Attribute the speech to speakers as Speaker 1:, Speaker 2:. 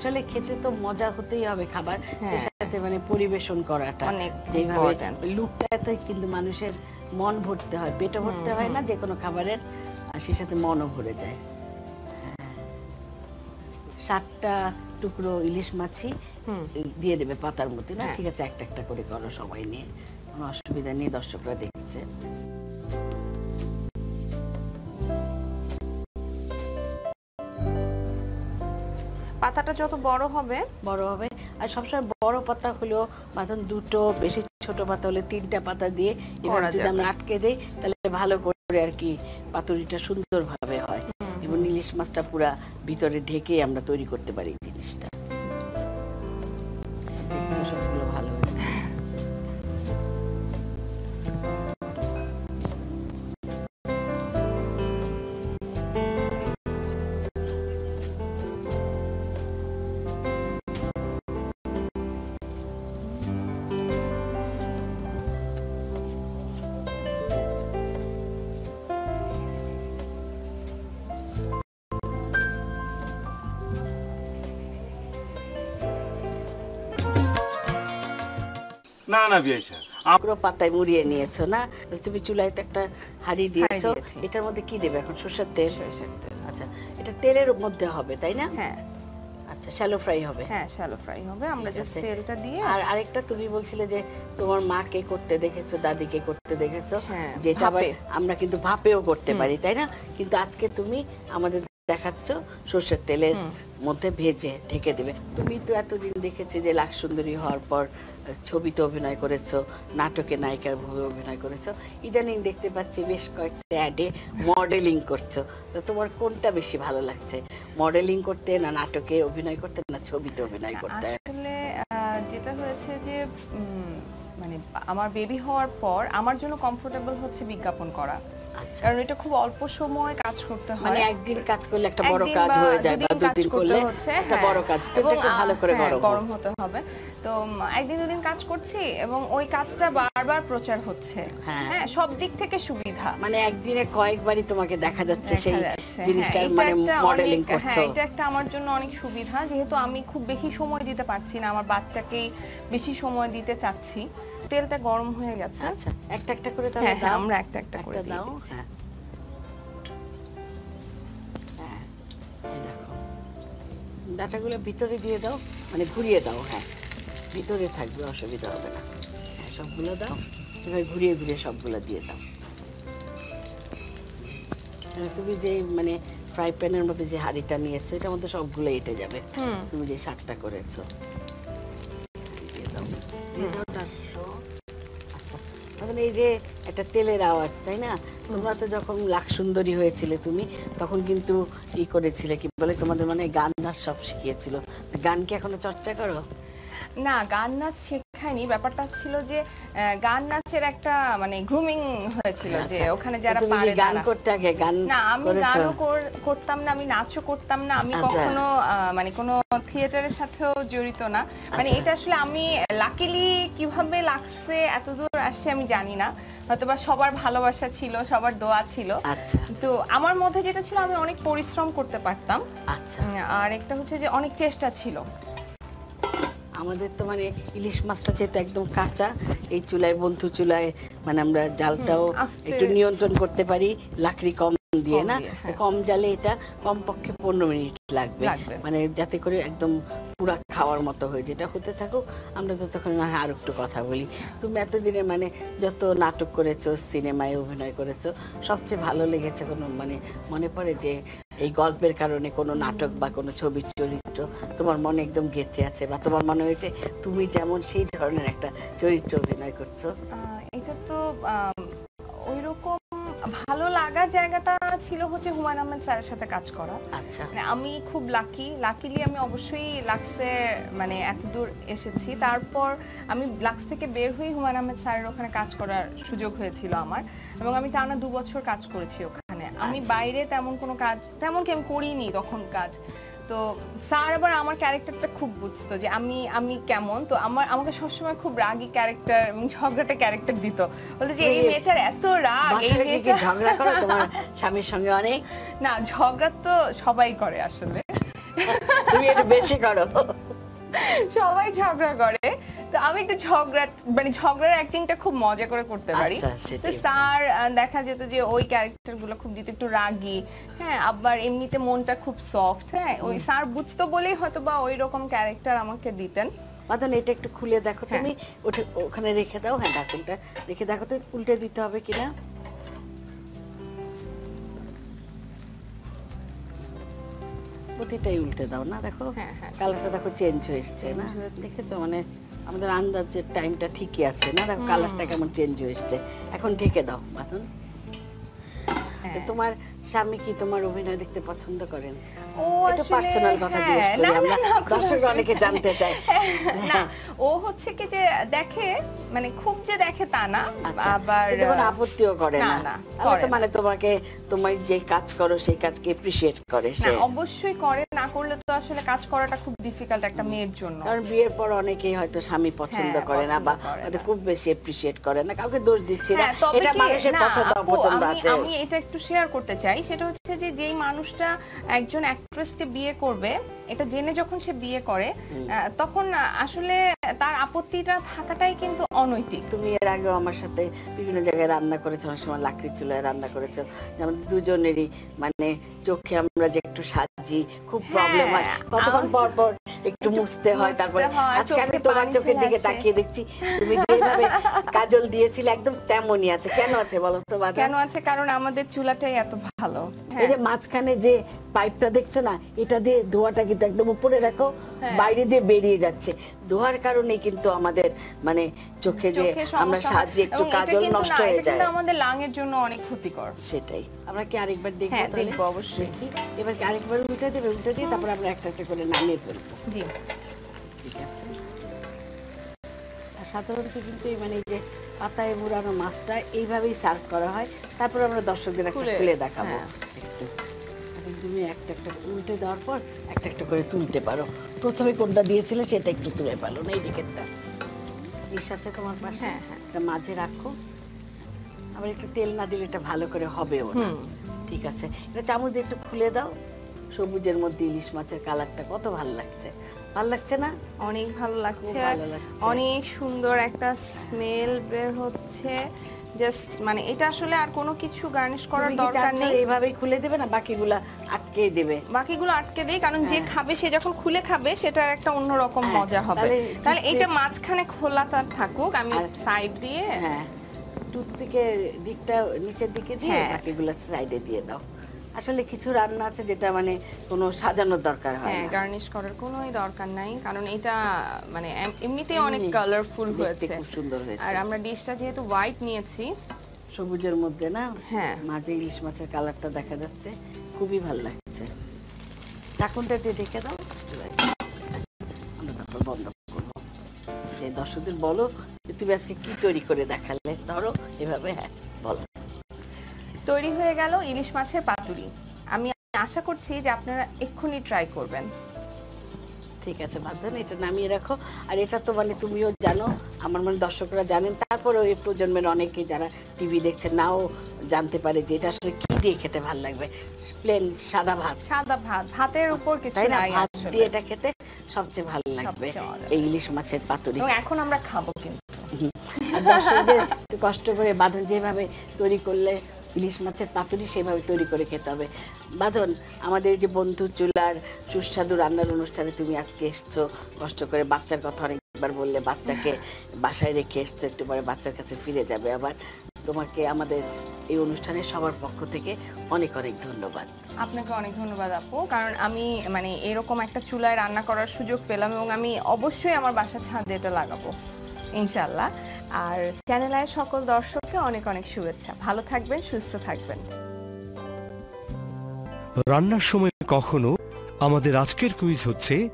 Speaker 1: আসলে খেতে তো মজা হতেই হবে খাবার।
Speaker 2: হ্যাঁ।
Speaker 1: সেই সাথে মানে পরিবেশন করাটা।
Speaker 2: অনেক
Speaker 1: যেভাবে লুকটাতে কিন্তু মানুষের মন ভরতে হয় পেটও ভরতে হয় না যে কোনো খাবারের আর সেই সাথে মনও ভরে যায়। হ্যাঁ। সাতটা টুকরো ইলিশ মাছি দিয়ে দেবে পাতার মধ্যে না?
Speaker 2: হ্যাঁ।
Speaker 1: ঠিক আছে একটা একটা করে করো সবাই নিয়ে। কোনো অসুবিধা নেই দর্শকরা দেখছে।
Speaker 2: পাতাটা যত বড় হবে
Speaker 1: বড় হবে। আর সবসময় বড় পাতা হলেও মাথন দুটো বেশি ছোট পাতা হলে তিনটা পাতা দিয়ে এবার যদি। আমরা আটকে দেই তাহলে ভালো করে আর কি পাতুরিটা সুন্দরভাবে হয়। এবং ইলিশ মাছটা পুরা ভিতরে ঢেকে আমরা তৈরি করতে পারি এই জিনিসটা।
Speaker 3: না না
Speaker 1: পুরো পাতায় মুড়িয়ে নিয়েছো না? তুমি চুলায় তো একটা হাঁড়ি দিয়েছ। এটার মধ্যে কি দেবে এখন? সরষের তেল?
Speaker 2: সরিষার তেল।
Speaker 1: আচ্ছা এটা তেলের মধ্যে হবে তাই না?
Speaker 2: হ্যাঁ।
Speaker 1: আচ্ছা শ্যালো ফ্রাই হবে।
Speaker 2: হ্যাঁ শ্যালো ফ্রাই হবে। আমরা জাস্ট তেলটা দিয়ে
Speaker 1: আর আরেকটা তুমি বলছিলে যে তোমার মাকে করতে দেখেছ দাদিকে করতে দেখেছ।
Speaker 2: হ্যাঁ,
Speaker 1: যেটা আবার আমরা কিন্তু ভাপেও করতে পারি তাই না? কিন্তু আজকে তুমি আমাদের দেখাচ্ছ সর্ষের তেলের মধ্যে ভেজে ঢেকে দেবে। তুমি তো এতদিন দেখেছি যে লাখ সুন্দরী হওয়ার পর ছবিতে অভিনয় করেছ নাটকে নায়িকার ভাবে অভিনয় করেছ। ইদানিং দেখতে পাচ্ছি বেশ কয়েকটা অ্যাডে মডেলিং করছ। তো তোমার কোনটা বেশি ভালো লাগছে? মডেলিং করতে না নাটকে অভিনয় করতে না ছবিতে অভিনয় করতে?
Speaker 2: আসলে আহ, যেটা হয়েছে যে মানে আমার বেবি হওয়ার পর আমার জন্য কমফোর্টেবল হচ্ছে বিজ্ঞাপন করা। কারণ এটা খুব অল্প সময় কাজ করতে হয়।
Speaker 1: মানে একদিন কাজ করলে একটা বড় কাজ হয়ে যায় বা
Speaker 2: দুদিন
Speaker 1: করলে একটা
Speaker 2: হ্যাঁ।
Speaker 1: বড় কাজ তো একটু ভালো করে
Speaker 2: হ্যাঁ,
Speaker 1: গরম
Speaker 2: হতে হবে। তো একদিন দুদিন কাজ করছি এবং ওই কাজটা বারবার প্রচার হচ্ছে।
Speaker 1: হ্যাঁ।
Speaker 2: হ্যাঁ সব দিক থেকে সুবিধা।
Speaker 1: মানে একদিনে কয়েকবারই তোমাকে দেখা যাচ্ছে সেই জিনিসটার মানে মডেলিং করছ
Speaker 2: হ্যাঁ এটা একটা আমার জন্য অনেক সুবিধা। যেহেতু আমি খুব বেশি সময় দিতে পারছি না আমার বাচ্চাকেই বেশি সময় দিতে চাচ্ছি। তেলটা গরম হয়ে গেছে।
Speaker 1: আচ্ছা একটা একটা করে তাহলে
Speaker 2: হ্যাঁ হ্যাঁ
Speaker 1: দাও।
Speaker 2: আমরা একটা একটা করে
Speaker 1: দাও হ্যাঁ। হ্যাঁ ডাটাগুলো ভিতরে দিয়ে দাও মানে ঘুরিয়ে দাও হ্যাঁ। ভিতরে থাকবে অসুবিধা হবে না। সবগুলো দাও। এবার ঘুরিয়ে ঘুরিয়ে সবগুলো দিয়ে দাও। তুমি যে মানে ফ্রাই প্যানের মধ্যে যে হাঁড়িটা নিয়েছো এটার মধ্যে সবগুলো এঁটে যাবে। তুমি যে শাকটা করেছ। তখন এই যে একটা তেলের আওয়াজ, তাই না? তোমরা তো যখন লাখ সুন্দরী হয়েছিলে তুমি, তখন কিন্তু ই করেছিলে, কি বলে, তোমাদের মানে গান নাচ সব শিখিয়েছিল। গান কি এখনও চর্চা করো?
Speaker 2: না গান নাচ শেখায়নি ব্যাপারটা ছিল যে গান নাচের একটা মানে গ্রুমিং হয়েছিল যে
Speaker 1: আচ্ছা,
Speaker 2: ওখানে যারা পারে
Speaker 1: গান করতে আগে গান
Speaker 2: না আমি গানও করতাম না আমি নাচও করতাম না আমি
Speaker 1: আচ্ছা।
Speaker 2: কখনো মানে কোনো থিয়েটারের সাথেও জড়িত না। মানে
Speaker 1: আচ্ছা।
Speaker 2: এটা আসলে আমি লাকিলি কীভাবে লাগছে এতদূর আসছে আমি জানি না। হয়তোবা সবার ভালোবাসা ছিল সবার দোয়া ছিল। তো আমার মধ্যে যেটা ছিল আমি অনেক পরিশ্রম করতে পারতাম।
Speaker 1: আচ্ছা।
Speaker 2: আর একটা হচ্ছে যে অনেক চেষ্টা ছিল।
Speaker 1: আমাদের তো মানে ইলিশ মাছটা যেহেতু একদম কাঁচা এই চুলায় বন্ধু চুলায় মানে আমরা জালটাও একটু নিয়ন্ত্রণ করতে পারি লাকড়ি কম দিয়ে না
Speaker 2: হ্যাঁ।
Speaker 1: কম জালে এটা কমপক্ষে পনেরো মিনিট লাগবে। মানে যাতে করে একদম পুরা খাওয়ার মতো হয়ে যেটা হতে থাকুক আমরা তখন না হয় আর একটু কথা বলি তুমি এতদিনে মানে যত নাটক করেছ সিনেমায় অভিনয় করেছ সবচেয়ে ভালো লেগেছে কোনো মানে মনে পড়ে যে এই গল্পের কারণে কোনো নাটক বা কোনো ছবির চরিত্র তোমার মনে একদম গেঁথে আছে বা তোমার মনে হয়েছে তুমি যেমন সেই ধরনের একটা চরিত্র অভিনয় করছ?
Speaker 2: এটা তো ওই রকম ভালো লাগার জায়গাটা ছিল হচ্ছে হুমায়ুন আহমেদ স্যারের সাথে কাজ করা।
Speaker 1: আচ্ছা।
Speaker 2: মানে আমি খুব লাকি লাকিলি আমি অবশ্যই লাক্সে মানে এতদূর এসেছি। তারপর আমি লাক্স থেকে বের হয়ে হুমায়ুন আহমেদ স্যারের ওখানে কাজ করার সুযোগ হয়েছিল আমার এবং আমি টানা দু বছর কাজ করেছি ওখানে। আমি
Speaker 1: আচ্ছা।
Speaker 2: বাইরে তেমন কোনো কাজ তেমন কি আমি করিনি তখন কাজ। তো স্যার আবার আমার ক্যারেক্টারটা খুব বুঝতো যে আমি আমি কেমন। তো আমার আমাকে সবসময় খুব রাগী ক্যারেক্টার এবং ঝগড়াটে ক্যারেক্টার দিত। বলতো যে এই মেয়েটার এত রাগ এই মেয়েটা
Speaker 1: ঝগড়া করো? তোমার স্বামীর সঙ্গে অনেক?
Speaker 2: না ঝগড়া তো সবাই করে আসলে।
Speaker 1: তুমি একটু বেশি করো।
Speaker 2: সবাই ঝগড়া করে। তো আমি একটু ঝগড়া মানে ঝগড়ার অ্যাক্টিংটা খুব মজা করে করতে পারি।
Speaker 1: আচ্ছা,
Speaker 2: তো স্যার দেখা যেত যে ওই খুব দিত একটু রাগী। হ্যাঁ আবার এমনিতে মনটা খুব সফট হ্যাঁ ওই স্যার বুঝতো বলেই হয়তো বা ওই রকম ক্যারেক্টার আমাকে দিতেন।
Speaker 1: এটা একটু খুলে দেখো
Speaker 2: হ্যাঁ।
Speaker 1: তুমি। ওখানে রেখে দাও। হ্যাঁ ঢাকুনটা রেখে দেখো তো উল্টে দিতে হবে কিনা প্রতিটাই উল্টে দাও না দেখো।
Speaker 2: হ্যাঁ, হ্যাঁ।
Speaker 1: কালারটা দেখো চেঞ্জ হয়ে এসছে না। দেখেছ? মানে আমাদের আন্দাজের টাইমটা ঠিকই আছে না? দেখো কালারটা কেমন চেঞ্জ হয়েছে। এসছে এখন ঢেকে দাও বাদন
Speaker 2: হ্যাঁ।
Speaker 1: তোমার স্বামী কি তোমার অভিনয় দেখতে পছন্দ করেন?
Speaker 2: ও আসলে-
Speaker 1: পার্সোনাল কথা
Speaker 2: হ্যাঁ,
Speaker 1: জিজ্ঞেস করি আমরা। দর্শক অনেকে জানতে
Speaker 2: না ও হচ্ছে কি যে দেখে মানে খুব যে দেখে তা না
Speaker 1: আচ্ছা
Speaker 2: আবার
Speaker 1: আপত্তিও করে
Speaker 2: না,
Speaker 1: না। তো মানে তোমাকে তোমার যে কাজ করো সেই কাজকে করে
Speaker 2: না
Speaker 1: সে।
Speaker 2: অবশ্যই করে না করলে তো আসলে কাজ করাটা খুব ডিফিকাল্ট একটা মেয়ের জন্য।
Speaker 1: কারণ বিয়ের পর অনেকেই হয়তো স্বামী পছন্দ
Speaker 2: হ্যাঁ,
Speaker 1: করে না বা
Speaker 2: পছন্দ
Speaker 1: খুব বেশি এপ্রিশিয়েট করে না কাউকে দোষ দিচ্ছি না।
Speaker 2: হ্যাঁ,
Speaker 1: এটা মানুষের পছন্দ অপছন্দ আছে।
Speaker 2: আমি এটা একটু শেয়ার করতে চাই। সেটা হচ্ছে যে যেই মানুষটা একজন অ্যাক্ট্রেসকে বিয়ে করবে এটা জেনে যখন সে বিয়ে করে তখন আসলে তার আপত্তিটা থাকাটাই কিন্তু অনৈতিক।
Speaker 1: তুমি এর আগেও আমার সাথে বিভিন্ন জায়গায় রান্না করেছ অনেক সময় লাকড়ির চুলায় রান্না করেছ। যেমন দুজনেরই মানে চোখে আমরা যে একটু সাজি খুব প্রবলেম হয়
Speaker 2: হ্যাঁ,
Speaker 1: কতক্ষণ পর পর একটু মুছতে হয় তারপরে আজকে আমি তোমার চোখের দিকে তাকিয়ে দেখছি তুমি যেভাবে কাজল দিয়েছিলে একদম তেমনই আছে। কেন আছে বলো তো
Speaker 2: কেন আছে? কারণ আমাদের চুলাটাই এত ভালো।
Speaker 1: এই যে মাঝখানে যে পাইপটা দেখছ না? এটা দিয়ে ধোয়াটা কিন্তু একদম উপরে রাখো
Speaker 2: হ্যাঁ।
Speaker 1: বাইরে দিয়ে বেরিয়ে যাচ্ছে। ধোয়ার কারণে কিন্তু আমাদের মানে চোখে যে আমরা
Speaker 2: হয়।
Speaker 1: সাহায্যে একটু কাজল নষ্ট হয়ে যায়।
Speaker 2: আমাদের লাঙের জন্য অনেক ক্ষতিকর।
Speaker 1: সেটাই। আমরা কি আরেকবার দেখব
Speaker 2: হ্যাঁ,
Speaker 1: তাহলে?
Speaker 2: দেখব অবশ্যই।
Speaker 1: এবার কি আরেকবার উল্টে দেবে? উল্টে দিয়ে তারপর আমরা একটা একটা করে নামিয়ে ফেলব।
Speaker 2: জি।
Speaker 1: ঠিক আছে। সাধারণত কিন্তু এই মানে যে পাতায় মুড়ানো মাছটা এইভাবেই সার্ভ করা হয়। তারপর আমরা দর্শকদের একটা
Speaker 2: খুলে,
Speaker 1: দেখাবো।
Speaker 2: হ্যাঁ।
Speaker 1: তুমি একটা একটা উল্টে দেওয়ার পর একটা একটা করে তুলতে পারো। প্রথমে কোনটা দিয়েছিলে সেটা একটু তুলে পেল না এই দিকেরটা? ডিশ আছে তোমার পাশে
Speaker 2: হ্যাঁ, হ্যাঁ।
Speaker 1: এটা মাঝে রাখো। আবার একটু তেল না দিলে এটা ভালো করে হবেও না। ঠিক আছে। এটা চামচ দিয়ে একটু খুলে দাও। সবুজের মধ্যে ইলিশ মাছের কালারটা কত ভালো লাগছে। ভালো লাগছে না?
Speaker 2: অনেক ভালো লাগছে। অনেক সুন্দর একটা স্মেল বের হচ্ছে। জাস্ট মানে এটা আসলে আর কোনো কিছু গার্নিশ করার দরকার নেই
Speaker 1: এইভাবেই খুলে দেবে না বাকিগুলো আটকে দেবে
Speaker 2: বাকিগুলো আটকে দেই কারণ যে
Speaker 1: হ্যাঁ।
Speaker 2: খাবে সে যখন খুলে খাবে সেটার একটা অন্যরকম
Speaker 1: রকম
Speaker 2: মজা হবে
Speaker 1: তাহলে
Speaker 2: এটা মাঝখানে খোলা তার থাকুক আমি সাইড দিয়ে
Speaker 1: হ্যাঁ টুথপিকের দিকটা নিচের দিকে দিয়ে
Speaker 2: হ্যাঁ।
Speaker 1: বাকিগুলো সাইডে দিয়ে দাও আসলে কিছু রান্না আছে যেটা মানে কোনো সাজানোর দরকার হয়
Speaker 2: হ্যাঁ গার্নিশ করার কোনোই দরকার নাই কারণ এটা মানে এমনিতেই অনেক কালারফুল হয়েছে।
Speaker 1: খুব সুন্দর হয়েছে।
Speaker 2: আর আমরা ডিশটা যেহেতু হোয়াইট নিয়েছি
Speaker 1: সবুজের মধ্যে না?
Speaker 2: হ্যাঁ।
Speaker 1: মাঝে ইলিশ মাছের কালারটা দেখা যাচ্ছে খুবই ভালো লাগছে। ঢাকুনটা দিয়ে ঢেকে দাও। আমরা তারপর বন্ধ করব। যে দর্শকদের বলো যে তুমি আজকে কি তৈরি করে দেখালে? ধরো এভাবে হ্যাঁ বলো।
Speaker 2: তৈরি হয়ে গেল ইলিশ মাছের পাতুরি। আমি আশা করছি যে আপনারা এক্ষুনি ট্রাই করবেন।
Speaker 1: ঠিক আছে বান্ধন এটা নামিয়ে রাখো। আর এটা তো মানে তুমিও জানো আমার মানে দর্শকরা জানেন তারপরেও এই প্রজন্মের অনেকে যারা টিভি দেখছে নাও জানতে পারে যে এটা আসলে কি দিয়ে খেতে ভালো লাগবে। প্লেন সাদা ভাত।
Speaker 2: সাদা ভাত ভাতের উপর কিছু
Speaker 1: তাই না? ভাত। দিয়ে এটা খেতে সবচেয়ে ভালো লাগবে এই ইলিশ মাছের পাতুরি।
Speaker 2: এখন আমরা খাব কিন্তু।
Speaker 1: দর্শকদের কষ্ট করে বাঁধন যেভাবে তৈরি করলে ইলিশ মাছের পাতুরি সেভাবে তৈরি করে খেতে হবে। বাঁধন আমাদের যে বন্ধু চুলার সুস্বাদু রান্নার অনুষ্ঠানে তুমি আজকে এসছো, কষ্ট করে বাচ্চার কথা অনেকবার বললে, বাচ্চাকে বাসায় রেখে এসছো, একটু পরে বাচ্চার কাছে ফিরে যাবে আবার। তোমাকে আমাদের এই অনুষ্ঠানে সবার পক্ষ থেকে অনেক অনেক ধন্যবাদ।
Speaker 2: আপনাকে অনেক ধন্যবাদ আপু, কারণ আমি মানে এরকম একটা চুলায় রান্না করার সুযোগ পেলাম এবং আমি অবশ্যই আমার বাসার ছাদে এটা লাগাবো ইনশাল্লাহ আর চ্যানেল আয় সকল দর্শককে অনেক অনেক শুভেচ্ছা। ভালো থাকবেন, সুস্থ থাকবেন।
Speaker 3: রান্নার সময় কখনো আমাদের আজকের কুইজ হচ্ছে